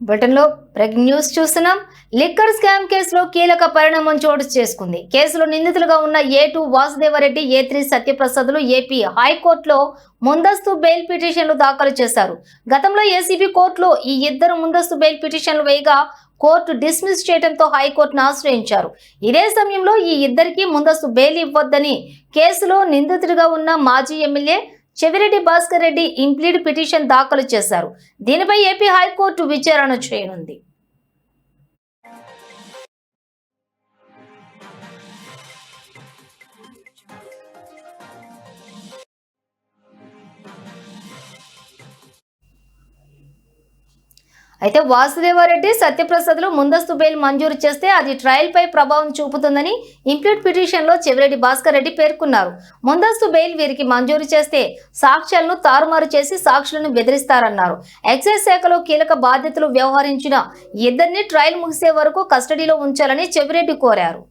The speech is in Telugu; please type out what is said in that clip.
బ్రిటన్లో ప్రెగ్ న్యూస్ చూస్తున్నాం. లిక్కర్ స్కామ్ కేసులో కీలక పరిణామం చోటు చేసుకుంది. కేసులో నిందితులుగా ఉన్న A two Vasudeva Reddy A three సత్యప్రసాదులు AP హైకోర్టులో ముందస్తు బెయిల్ పిటిషన్లు దాఖలు చేశారు. గతంలో ఏసీబీ కోర్టులో ఈ ఇద్దరు ముందస్తు బెయిల్ పిటిషన్లు వేయగా కోర్టు డిస్మిస్ చేయడంతో హైకోర్టును ఆశ్రయించారు. ఇదే సమయంలో ఈ ఇద్దరికి ముందస్తు బెయిల్ ఇవ్వొద్దని కేసులో నిందితుడిగా ఉన్న మాజీ MLA Chevireddy Bhaskar Reddy implead petition దాఖలు చేశారు. దీనిపై ఏపీ హైకోర్టు విచారణ చేయనుంది. అయితే వాసుదేవారెడ్డి సత్యప్రసాద్లు ముందస్తు బెయిల్ మంజూరు చేస్తే అది ట్రయల్పై ప్రభావం చూపుతుందని ఇంప్లీట్ పిటిషన్లో చెవిరెడ్డి భాస్కర్ రెడ్డి పేర్కొన్నారు. ముందస్తు బెయిల్ వీరికి మంజూరు చేస్తే సాక్ష్యాలను తారుమారు చేసి సాక్షులను బెదిరిస్తారన్నారు. ఎక్సైజ్ శాఖలో కీలక బాధ్యతలు వ్యవహరించిన ఇద్దరిని ట్రయల్ ముగిసే వరకు కస్టడీలో ఉంచాలని చెవిరెడ్డి కోరారు.